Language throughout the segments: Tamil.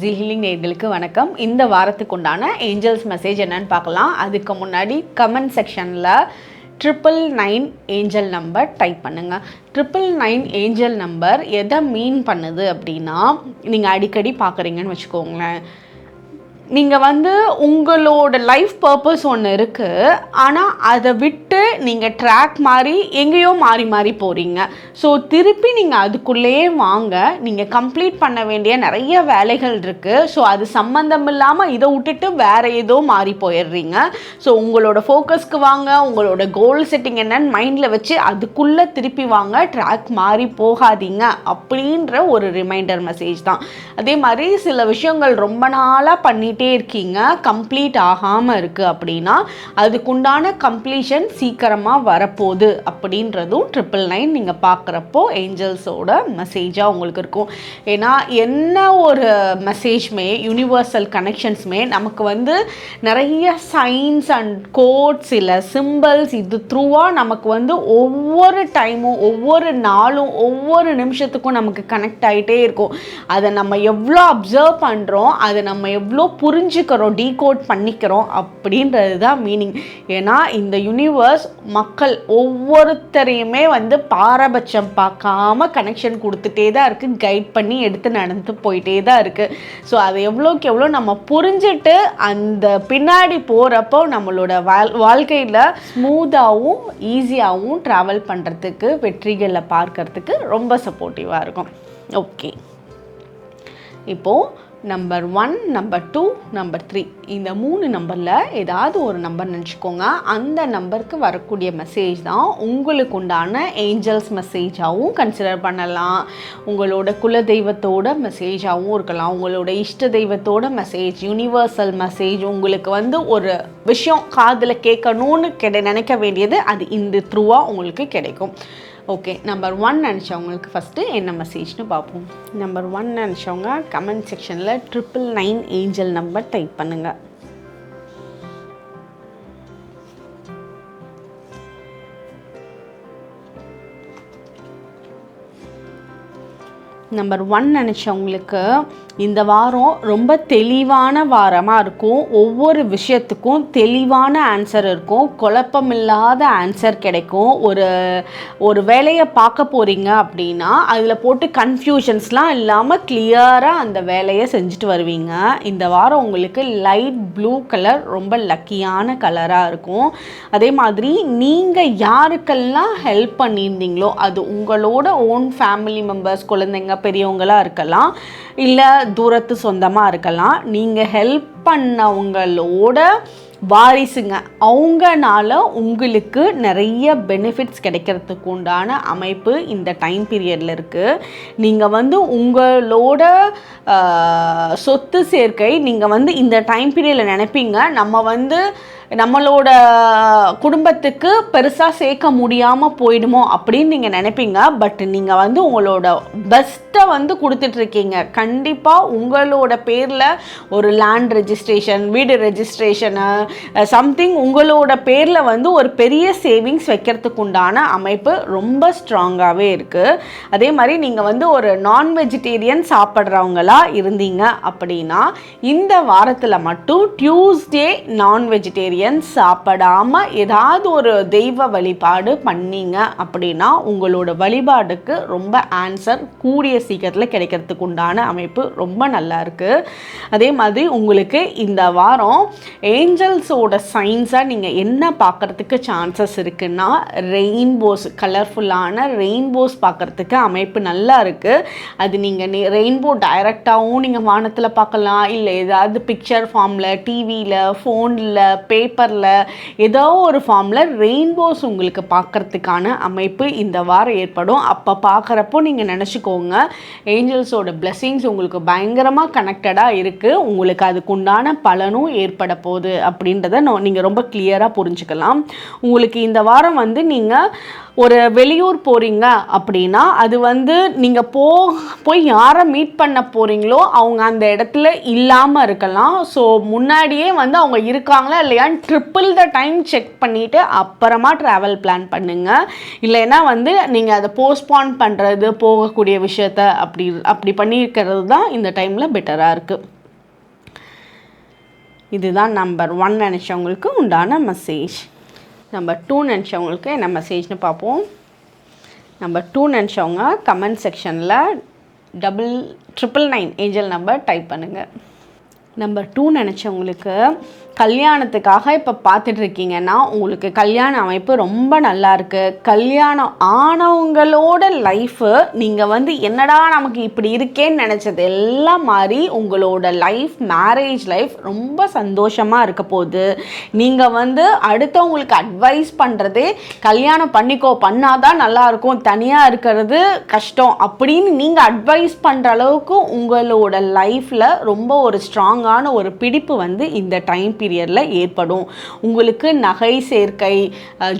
ஜி ஹீலிங் நேர்களுக்கு வணக்கம். இந்த வாரத்துக்கு உண்டான ஏஞ்சல்ஸ் மெசேஜ் என்னன்னு பார்க்கலாம். அதுக்கு முன்னாடி கமெண்ட் செக்ஷனில் triple nine angel number type பண்ணுங்கள் ட்ரிபிள் நைன் ஏஞ்சல் நம்பர் எதை மீன் பண்ணுது அப்படின்னா நீங்கள் அடிக்கடி பார்க்குறீங்கன்னு வச்சுக்கோங்களேன். நீங்கள் வந்து உங்களோட லைஃப் பர்பஸ் ஒன்று இருக்குது ஆனால் அதை விட்டு நீங்கள் ட்ராக் மாதிரி எங்கேயோ மாறி மாறி போகிறீங்க ஸோ திருப்பி நீங்கள் அதுக்குள்ளேயே வாங்க. நீங்கள் கம்ப்ளீட் பண்ண வேண்டிய நிறைய வேலைகள் இருக்குது ஸோ அது சம்மந்தம் இல்லாமல் இதை விட்டுட்டு வேறு ஏதோ மாறி போயிடுறீங்க. ஸோ உங்களோட ஃபோக்கஸ்க்கு வாங்க. உங்களோட கோல் செட்டிங் என்னன்னு மைண்டில் வச்சு அதுக்குள்ளே திருப்பி வாங்க. ட்ராக் மாறி போகாதீங்க அப்படின்ற ஒரு ரிமைண்டர் மெசேஜ் தான். அதே மாதிரி சில விஷயங்கள் ரொம்ப நாளாக பண்ணிகிட்டே இருக்கீங்க. கம்ப்ளீட் ஆகாமல் இருக்குது அப்படின்னா அதுக்குண்டான கம்ப்ளீஷன் சீக்கிரமாக வரப்போகுது அப்படின்றதும் ட்ரிபிள் நைன் நீங்கள் பார்க்குறப்போ ஏஞ்சல்ஸோட மெசேஜாக உங்களுக்கு இருக்கும். ஏன்னா என்ன ஒரு மெசேஜ்மே யூனிவர்சல் கனெக்ஷன்ஸுமே நமக்கு வந்து நிறைய சயின்ஸ் அண்ட் கோட்ஸ் இல்லை சிம்பிள்ஸ் இது த்ரூவாக நமக்கு வந்து ஒவ்வொரு டைமும் ஒவ்வொரு நாளும் ஒவ்வொரு நிமிஷத்துக்கும் நமக்கு கனெக்ட் ஆகிட்டே இருக்கும். அதை நம்ம எவ்வளோ அப்சர்வ் பண்ணுறோம் அதை நம்ம எவ்வளோ புரிஞ்சுக்கிறோம் டீகோட் பண்ணிக்கிறோம் அப்படின்றது தான் மீனிங் ஏன்னா இந்த யூனிவர்ஸ் மக்கள் ஒவ்வொருத்தரையுமே வந்து பாரபட்சம் பார்க்காம கனெக்ஷன் கொடுத்துட்டே தான் இருக்குது கைட் பண்ணி எடுத்து நடந்து போயிட்டே தான் இருக்குது ஸோ அதை எவ்வளோக்கு எவ்வளோ நம்ம புரிஞ்சுட்டு அந்த பின்னாடி போகிறப்போ நம்மளோட வாழ் வாழ்க்கையில் ஸ்மூத்தாகவும் ஈஸியாகவும் ட்ராவல் பண்ணுறதுக்கு வெற்றிகளை பார்க்கறதுக்கு ரொம்ப சப்போர்ட்டிவாக இருக்கும். ஓகே இப்போது number one number two number three இந்த மூணு நம்பரில் ஏதாவது ஒரு நம்பர் நினச்சிக்கோங்க. அந்த நம்பருக்கு வரக்கூடிய மெசேஜ் தான் உங்களுக்கு உண்டான ஏஞ்சல்ஸ் மெசேஜாகவும் கன்சிடர் பண்ணலாம். உங்களோட குல தெய்வத்தோட மெசேஜாகவும் இருக்கலாம். உங்களோட இஷ்ட தெய்வத்தோட மெசேஜ் யூனிவர்சல் மெசேஜ் உங்களுக்கு வந்து ஒரு விஷயம் காதில் கேட்கணும்னு கிடை நினைக்க வேண்டியது அது இந்த த்ரூவாக உங்களுக்கு கிடைக்கும். ஓகே நம்பர் ஒன் நினச்சவங்களுக்கு ஃபஸ்ட்டு என்ன மெசேஜ்னு பார்ப்போம். நம்பர் ஒன் நினச்சவங்க கமெண்ட் செக்ஷனில் triple nine angel number type பண்ணுங்கள் நம்பர் ஒன் நினச்சவங்களுக்கு இந்த வாரம் ரொம்ப தெளிவான வாரமாக இருக்கும். ஒவ்வொரு விஷயத்துக்கும் தெளிவான ஆன்சர் இருக்கும். குழப்பமில்லாத ஆன்சர் கிடைக்கும். ஒரு ஒரு வேலையை பார்க்க போகிறீங்க அப்படின்னா அதில் போட்டு கன்ஃபியூஷன்ஸ்லாம் இல்லாமல் கிளியராக அந்த வேலையை செஞ்சுட்டு வருவீங்க. இந்த வாரம் உங்களுக்கு லைட் ப்ளூ கலர் ரொம்ப லக்கியான கலராக இருக்கும். அதே மாதிரி நீங்கள் யாருக்கெல்லாம் ஹெல்ப் பண்ணியிருந்தீங்களோ அது உங்களோட ஓன் ஃபேமிலி மெம்பர்ஸ் குழந்தைங்க பெரியவங்களாக இருக்கலாம். இல்லை தூரத்து சொந்தமாக இருக்கலாம். நீங்கள் ஹெல்ப் பண்ணவங்களோட வாரிசுங்க. அவங்கனால உங்களுக்கு நிறைய பெனிஃபிட்ஸ் கிடைக்கிறதுக்கு உண்டான அமைப்பு இந்த டைம் பீரியடில் இருக்குது நீங்கள் வந்து உங்களோட சொத்து சேர்க்கை நீங்கள் வந்து இந்த டைம் பீரியடில் நினைப்பீங்க. நம்ம வந்து நம்மளோட குடும்பத்துக்கு பெருசாக சேர்க்க முடியாமல் போயிடுமோ அப்படின்னு நீங்கள் நினைப்பீங்க. பட் நீங்கள் வந்து உங்களோட பெஸ்ட்டை வந்து கொடுத்துட்ருக்கீங்க கண்டிப்பாக உங்களோட பேரில் ஒரு லேண்ட் ரெஜிஸ்ட்ரேஷன் வீடு ரெஜிஸ்ட்ரேஷனு சம்திங் உங்களோட பேரில் வந்து ஒரு பெரிய சேவிங்ஸ் வைக்கிறதுக்கு உண்டான அமைப்பு ரொம்ப ஸ்ட்ராங்காகவே இருக்குது அதே மாதிரி நீங்கள் வந்து ஒரு நான் வெஜிடேரியன் சாப்பிட்றவங்களா இருந்தீங்க அப்படின்னா இந்த வாரத்தில் மட்டும் டியூஸ்டே நான் வெஜிடேரியன் சாப்பிடாம ஏதாவது ஒரு தெய்வ வழிபாடு பண்ணீங்க அப்படின்னா உங்களோட வழிபாடுக்கு ரொம்ப ஆன்சர் கூடிய சீக்கிரத்தில் கிடைக்கிறதுக்கு உண்டான அமைப்பு ரொம்ப நல்லா இருக்குது அதே மாதிரி உங்களுக்கு இந்த வாரம் ஏஞ்சல்ஸோட சயின்ஸாக நீங்கள் என்ன பார்க்குறதுக்கு சான்சஸ் இருக்குன்னா ரெயின்போஸ் கலர்ஃபுல்லான ரெயின்போஸ் பார்க்குறதுக்கு அமைப்பு நல்லா இருக்குது அது நீங்கள் ரெயின்போ டைரக்டாகவும் நீங்கள் வானத்தில் பார்க்கலாம். இல்லை ஏதாவது பிக்சர் ஃபார்மில் டிவியில் ஃபோனில் பேப்பரில் ஏதோ ஒரு ஃபார்மில் ரெயின்போஸ் உங்களுக்கு பார்க்குறதுக்கான அமைப்பு இந்த வாரம் ஏற்படும். அப்போ பார்க்குறப்போ நீங்கள் நினச்சிக்கோங்க ஏஞ்சல்ஸோட பிளெஸ்ஸிங்ஸ் உங்களுக்கு பயங்கரமாக கனெக்டடாக இருக்குது உங்களுக்கு அதுக்குண்டான பலனும் ஏற்பட போகுது அப்படின்றத நீங்கள் ரொம்ப கிளியராக புரிஞ்சுக்கலாம். உங்களுக்கு இந்த வாரம் வந்து நீங்கள் ஒரு வெளியூர் போகிறீங்க அப்படின்னா அது வந்து நீங்கள் போ போய் யாரை மீட் பண்ண போகிறீங்களோ அவங்க அந்த இடத்துல இல்லாமல் இருக்கலாம். ஸோ முன்னாடியே வந்து அவங்க இருக்காங்களா இல்லையான்னு ட்ரிப்பிள் த டைம் செக் பண்ணிவிட்டு அப்புறமா ட்ராவல் பிளான் பண்ணுங்கள் இல்லைன்னா வந்து நீங்கள் அதை போஸ்ட்பான் பண்ணுறது போகக்கூடிய விஷயத்த அப்படி அப்படி பண்ணியிருக்கிறது தான் இந்த டைமில் பெட்டராக இருக்குது இதுதான் நம்பர் ஒன் நினச்சவங்களுக்கு உண்டான மெசேஜ் நம்பர் டூ நினச்சவங்களுக்கு என்ன மெசேஜ்னு பார்ப்போம். நம்பர் டூ நினச்சவங்க கமெண்ட் செக்ஷனில் double triple nine angel number type பண்ணுங்கள் நம்பர் டூ நினச்சவங்களுக்கு கல்யாணத்துக்காக இப்போ பார்த்துட்டு இருக்கீங்கன்னா உங்களுக்கு கல்யாண அமைப்பு ரொம்ப நல்லா இருக்குது கல்யாணம் ஆனவங்களோட லைஃபு நீங்கள் வந்து என்னடா நமக்கு இப்படி இருக்கேன்னு நினச்சது எல்லாம் மாதிரி உங்களோட லைஃப் மேரேஜ் லைஃப் ரொம்ப சந்தோஷமாக இருக்க போகுது. நீங்கள் வந்து அடுத்தவங்களுக்கு அட்வைஸ் பண்ணுறதே கல்யாணம் பண்ணிக்கோ பண்ணாதான் நல்லாயிருக்கும் தனியாக இருக்கிறது கஷ்டம். அப்படின்னு நீங்கள் அட்வைஸ் பண்ணுற அளவுக்கு உங்களோட லைஃப்பில் ரொம்ப ஒரு ஸ்ட்ராங்கான ஒரு பிடிப்பு வந்து இந்த டைம் பீரியடில் ஏற்படும். உங்களுக்கு நகை சேர்க்கை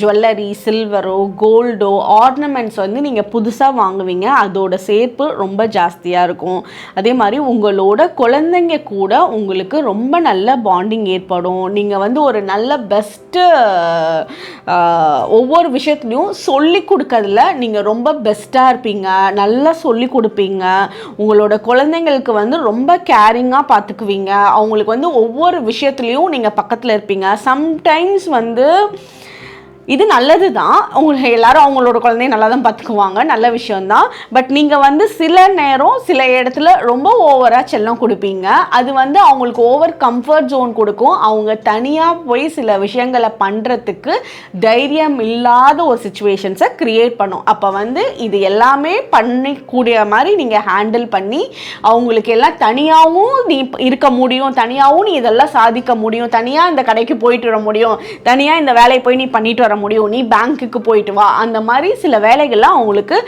ஜுவல்லரி சில்வரோ கோல்டோ ஆர்னமெண்ட்ஸ் வந்து நீங்கள் புதுசாக வாங்குவீங்க. அதோட சேர்ப்பு ரொம்ப ஜாஸ்தியாக இருக்கும். அதே மாதிரி உங்களோட குழந்தைங்க கூட உங்களுக்கு ரொம்ப நல்ல பாண்டிங் ஏற்படும். நீங்கள் வந்து ஒரு நல்ல பெஸ்ட்டு ஒவ்வொரு விஷயத்துலையும் சொல்லி கொடுக்கறதுல நீங்கள் ரொம்ப பெஸ்ட்டாக இருப்பீங்க. நல்லா சொல்லி கொடுப்பீங்க. உங்களோட குழந்தைங்களுக்கு வந்து ரொம்ப கேரிங்காக பார்த்துக்குவீங்க அவங்களுக்கு வந்து ஒவ்வொரு விஷயத்துலேயும் நீங்கள் பக்கத்தில் இருப்பீங்க. சம்டைம்ஸ் வந்து இது நல்லது தான் உங்களுக்கு எல்லாரும் அவங்களோட குழந்தைய நல்லா தான் பார்த்துக்குவாங்க. நல்ல விஷயம்தான். பட் நீங்கள் வந்து சில நேரம் சில இடத்துல ரொம்ப ஓவராக செல்லம் கொடுப்பீங்க. அது வந்து அவங்களுக்கு ஓவர் கம்ஃபர்ட் ஜோன் கொடுக்கும். அவங்க தனியாக போய் சில விஷயங்களை பண்ணுறதுக்கு தைரியம் இல்லாத ஒரு சுச்சுவேஷன்ஸை க்ரியேட் பண்ணும். அப்போ வந்து இது எல்லாமே பண்ணிக்கூடிய மாதிரி நீங்கள் ஹேண்டில் பண்ணி அவங்களுக்கு எல்லாம் தனியாகவும் நீ இருக்க முடியும். தனியாகவும் நீ இதெல்லாம் சாதிக்க முடியும். தனியாக இந்த கடைக்கு போயிட்டு வர முடியும். தனியாக இந்த வேலையை போய் நீ பண்ணிட்டு வர முடியும். நீ பேங்க்குக்கு போயிட்டு வா. அந்த மாதிரி சில வேலைகள்லாம் அவங்களுக்கு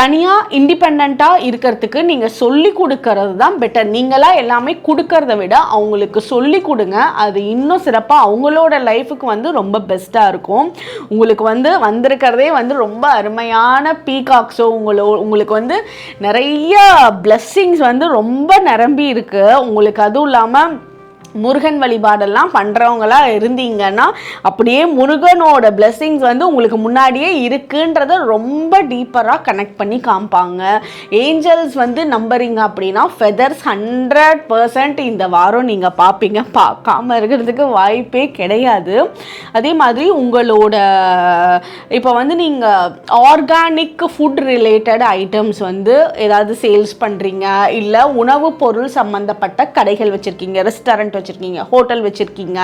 தனியாக இண்டிபெண்ட்டாக இருக்கிறதுக்கு நீங்கள் சொல்லி கொடுக்கறது தான் பெட்டர் நீங்களாக எல்லாமே கொடுக்கறத விட அவங்களுக்கு சொல்லி கொடுங்க. அது இன்னும் சிறப்பாக அவங்களோட லைஃபுக்கு வந்து ரொம்ப பெஸ்ட்டாக இருக்கும். உங்களுக்கு வந்து வந்திருக்கிறதே வந்து ரொம்ப அருமையான பீகாக்ஸோ உங்களோ உங்களுக்கு வந்து நிறைய பிளஸ்ஸிங்ஸ் வந்து ரொம்ப நிரம்பி இருக்குது உங்களுக்கு அதுவும் இல்லாமல் முருகன் வழிபாடெல்லாம் பண்ணுறவங்களா இருந்தீங்கன்னா அப்படியே முருகனோட பிளெஸ்ஸிங்ஸ் வந்து உங்களுக்கு முன்னாடியே இருக்குன்றத ரொம்ப டீப்பராக கனெக்ட் பண்ணி காமிப்பாங்க. ஏஞ்சல்ஸ் வந்து நம்புறீங்க அப்படின்னா ஃபெதர்ஸ் ஹண்ட்ரட் பர்சன்ட் இந்த வாரம் நீங்கள் பார்ப்பீங்க. பார்க்காம இருக்கிறதுக்கு வாய்ப்பே கிடையாது. அதே மாதிரி உங்களோட இப்போ வந்து நீங்கள் ஆர்கானிக் ஃபுட் ரிலேட்டட் ஐட்டம்ஸ் வந்து ஏதாவது சேல்ஸ் பண்ணுறீங்க இல்லை உணவுப் பொருள் சம்மந்தப்பட்ட கடைகள் வச்சுருக்கீங்க ரெஸ்டாரண்ட் வச்சுருக்கீங்க ஹோட்டல் வச்சுருக்கீங்க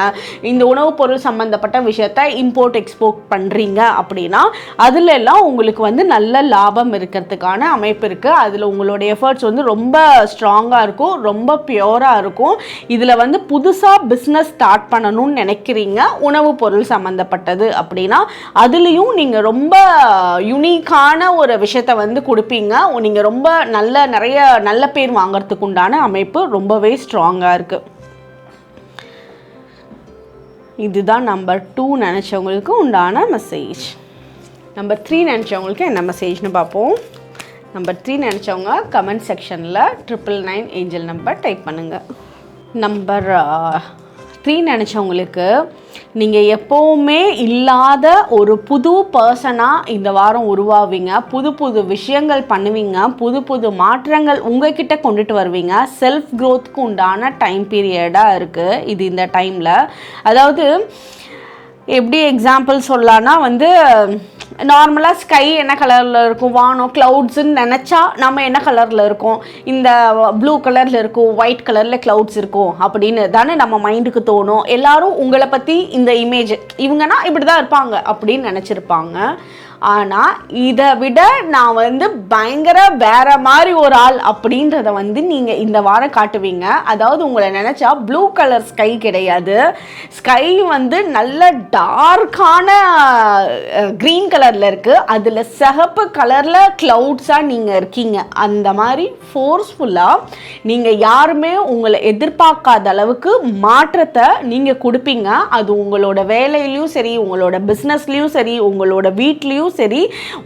இந்த உணவுப் பொருள் சம்மந்தப்பட்ட விஷயத்த இம்போர்ட் எக்ஸ்போர்ட் பண்ணுறீங்க அப்படின்னா அதில் எல்லாம் உங்களுக்கு வந்து நல்ல லாபம் இருக்கிறதுக்கான அமைப்பு இருக்குது அதில் உங்களுடைய எஃபர்ட்ஸ் வந்து ரொம்ப ஸ்ட்ராங்காக இருக்கும் ரொம்ப பியோராக இருக்கும். இதில் வந்து புதுசாக பிஸ்னஸ் ஸ்டார்ட் பண்ணணும்னு நினைக்கிறீங்க உணவுப் பொருள் சம்மந்தப்பட்டது அப்படின்னா அதுலேயும் நீங்கள் ரொம்ப யுனிக்கான ஒரு விஷயத்த வந்து கொடுப்பீங்க. நீங்கள் ரொம்ப நல்ல நிறைய நல்ல பேர் வாங்கிறதுக்கு உண்டான அமைப்பு ரொம்பவே ஸ்ட்ராங்காக இருக்குது இதுதான் நம்பர் டூ நினச்சவங்களுக்கு உண்டான மெசேஜ் நம்பர் த்ரீ நினச்சவங்களுக்கு என்ன மெசேஜ்னு பார்ப்போம். நம்பர் த்ரீ நினச்சவங்க கமெண்ட் செக்ஷனில் triple nine angel number type பண்ணுங்கள் நம்பர் த்ரீ நினச்சவங்களுக்கு நீங்கள் எப்போவுமே இல்லாத ஒரு புது பர்சனாக இந்த வாரம் உருவாவீங்க. புது புது விஷயங்கள் பண்ணுவீங்க. புது புது மாற்றங்கள் உங்ககிட்ட கொண்டுட்டு வருவீங்க. செல்ஃப் க்ரோத்துக்கு உண்டான டைம் பீரியடாக இருக்குது இது இந்த டைமில் அதாவது எப்படி எக்ஸாம்பிள் சொல்லலான்னா வந்து நார்மலாக ஸ்கை என்ன கலரில் இருக்கும்? வானம் க்ளவுட்ஸுன்னு நினச்சா நம்ம என்ன கலரில் இருக்கோம்? இந்த ப்ளூ கலரில் இருக்கும் ஒயிட் கலரில் க்ளவுட்ஸ் இருக்கும் அப்படின்னு தானே நம்ம மைண்டுக்கு தோணும். எல்லாரும் உங்களை பற்றி இந்த இமேஜ் இவங்கன்னா இப்படி தான் இருப்பாங்க அப்படின்னு நினச்சிருப்பாங்க. ஆனால் இதை விட நான் வந்து பயங்கர வேற மாதிரி ஒரு ஆள் அப்படின்றத வந்து நீங்கள் இந்த வாரம் காட்டுவீங்க. அதாவது உங்களை நினச்சா ப்ளூ கலர் ஸ்கை கிடையாது. ஸ்கை வந்து நல்ல டார்க்கான க்ரீன் கலரில் இருக்குது அதில் சிகப்பு கலரில் க்ளவுட்ஸாக நீங்கள் இருக்கீங்க. அந்த மாதிரி ஃபோர்ஸ்ஃபுல்லாக நீங்கள் யாருமே உங்களை எதிர்பார்க்காத அளவுக்கு மாற்றத்தை நீங்கள் கொடுப்பீங்க. அது உங்களோட வேலையிலையும் சரி உங்களோட பிஸ்னஸ்லேயும் சரி உங்களோட வீட்லேயும் ஃபேமிலியும் சரி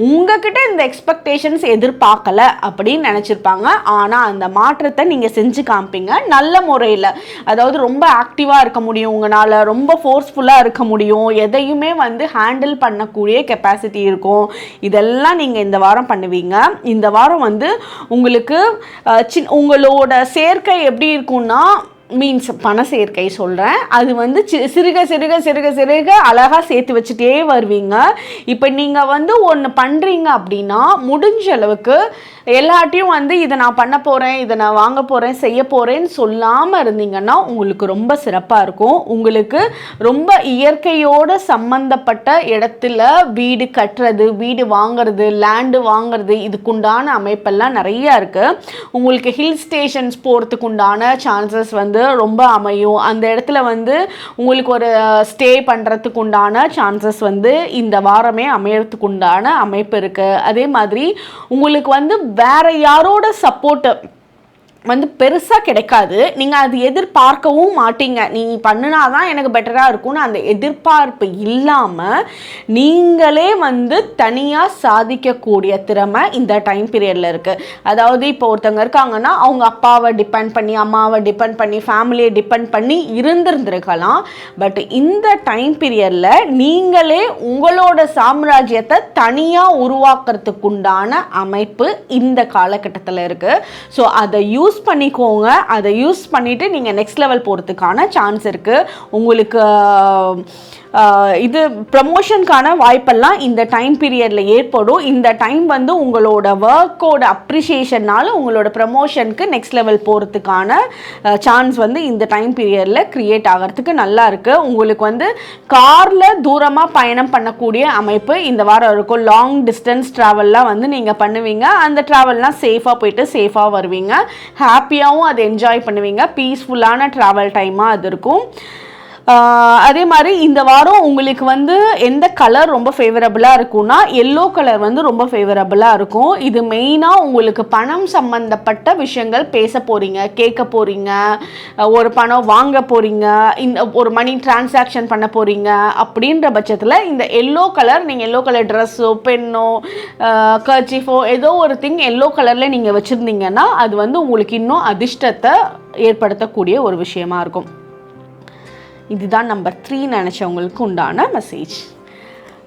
உங்ககிட்ட இந்த எக்ஸ்பெக்டேஷன்ஸ் எதிர்பார்க்கல அப்படின்னு நினச்சிருப்பாங்க. ஆனால் அந்த மாற்றத்தை நீங்கள் செஞ்சு காமிப்பீங்க. நல்ல முறையில். அதாவது ரொம்ப ஆக்டிவாக இருக்க முடியும். உங்களால் ரொம்ப ஃபோர்ஸ்ஃபுல்லாக இருக்க முடியும். எதையுமே வந்து ஹேண்டில் பண்ணக்கூடிய கெப்பாசிட்டி இருக்கும். இதெல்லாம் நீங்கள் இந்த வாரம் பண்ணுவீங்க. இந்த வாரம் வந்து உங்களுக்கு சின் உங்களோட சேர்க்கை எப்படி இருக்கும்னா மீன்ஸ் பண சேர்க்கை சொல்கிறேன் அது வந்து சி- சிறுக சிறுக சிறுக சிறுக அழகாக சேர்த்து வச்சுட்டே வருவீங்க. இப்போ நீங்கள் வந்து ஒன்று பண்ணுறீங்க அப்படின்னா முடிஞ்ச அளவுக்கு எல்லாட்டையும் வந்து இதை நான் பண்ண போகிறேன் இதை நான் வாங்க போகிறேன் செய்ய போகிறேன்னு சொல்லாமல் இருந்தீங்கன்னா உங்களுக்கு ரொம்ப சிறப்பாக இருக்கும். உங்களுக்கு ரொம்ப இயற்கையோட சம்மந்தப்பட்ட இடத்துல வீடு கட்டுறது வீடு வாங்குறது லேண்டு வாங்குறது இதுக்குண்டான அமைப்பெல்லாம் நிறையா இருக்குது உங்களுக்கு ஹில் ஸ்டேஷன்ஸ் போகிறதுக்கு உண்டான சான்சஸ் வந்து ரொம்ப அமையும். அந்த இடத்துல வந்து உங்களுக்கு ஒரு ஸ்டே பண்ணுறதுக்கு உண்டான சான்சஸ் வந்து இந்த வாரமே அமையறதுக்கு உண்டான அமைப்பு இருக்குது அதே மாதிரி உங்களுக்கு வந்து வேற யாரோட சப்போர்ட்டு வந்து பெருசாக கிடைக்காது. நீங்கள் அது எதிர்பார்க்கவும் மாட்டீங்க. நீ பண்ணினாதான் எனக்கு பெட்டராக இருக்கும்னு அந்த எதிர்பார்ப்பு இல்லாமல் நீங்களே வந்து தனியாக சாதிக்கக்கூடிய திறமை இந்த டைம் பீரியடில் இருக்குது அதாவது இப்போ ஒருத்தவங்க இருக்காங்கன்னா அவங்க அப்பாவை டிபெண்ட் பண்ணி அம்மாவை டிபெண்ட் பண்ணி ஃபேமிலியை டிபெண்ட் பண்ணி இருந்திருந்திருக்கலாம். பட் இந்த டைம் பீரியடில் நீங்களே உங்களோட சாம்ராஜ்யத்தை தனியாக உருவாக்குறதுக்குண்டான அமைப்பு இந்த காலகட்டத்தில் இருக்குது ஸோ அதை யூஸ் யூஸ் பண்ணிக்கோங்க. அதை யூஸ் பண்ணிவிட்டு நீங்கள் நெக்ஸ்ட் லெவல் போகிறதுக்கான சான்ஸ் இருக்குது உங்களுக்கு இது ப்ரமோஷனுக்கான வாய்ப்பெல்லாம் இந்த டைம் பீரியடில் ஏற்படும். இந்த டைம் வந்து உங்களோட ஒர்க்கோட அப்ரிஷியேஷனால் உங்களோட ப்ரமோஷனுக்கு நெக்ஸ்ட் லெவல் போகிறதுக்கான சான்ஸ் வந்து இந்த டைம் பீரியடில் க்ரியேட் ஆகிறதுக்கு நல்லா இருக்குது உங்களுக்கு வந்து காரில் தூரமாக பயணம் பண்ணக்கூடிய அமைப்பு இந்த வாரம் இருக்கும். லாங் டிஸ்டன்ஸ் ட்ராவல்லாம் வந்து நீங்கள் பண்ணுவீங்க. அந்த ட்ராவல்லாம் சேஃபாக போயிட்டு சேஃபாக வருவீங்க. ஹாப்பியாகவும் அதை என்ஜாய் பண்ணுவீங்க. பீஸ்ஃபுல்லான ட்ராவல் டைமாக அது இருக்கும். அதே மாதிரி இந்த வாரம் உங்களுக்கு வந்து எந்த கலர் ரொம்ப ஃபேவரபுளாக இருக்கும்னா எல்லோ கலர் வந்து ரொம்ப ஃபேவரபுளாக இருக்கும். இது மெயினாக உங்களுக்கு பணம் சம்மந்தப்பட்ட விஷயங்கள் பேச போகிறீங்க கேட்க போகிறீங்க ஒரு பணம் வாங்க போகிறீங்க இந்த ஒரு மணி டிரான்சாக்ஷன் பண்ண போகிறீங்க அப்படின்ற பட்சத்தில் இந்த எல்லோ கலர் நீங்கள் எல்லோ கலர் ட்ரெஸ்ஸோ பென்னோ கர்ச்சிஃபோ ஏதோ ஒரு திங் எல்லோ கலரில் நீங்கள் வச்சுருந்தீங்கன்னா அது வந்து உங்களுக்கு இன்னும் அதிர்ஷ்டத்தை ஏற்படுத்தக்கூடிய ஒரு விஷயமா இருக்கும். இதுதான் நம்பர் த்ரீ நினச்சவங்களுக்கு உண்டான மெசேஜ்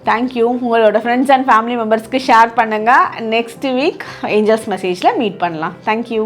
தேங்க்யூ உங்களோட ஃப்ரெண்ட்ஸ் அண்ட் ஃபேமிலி மெம்பர்ஸ்க்கு ஷேர் பண்ணுங்கள் நெக்ஸ்ட் வீக் ஏஞ்சல்ஸ் மெசேஜில் மீட் பண்ணலாம். Thank you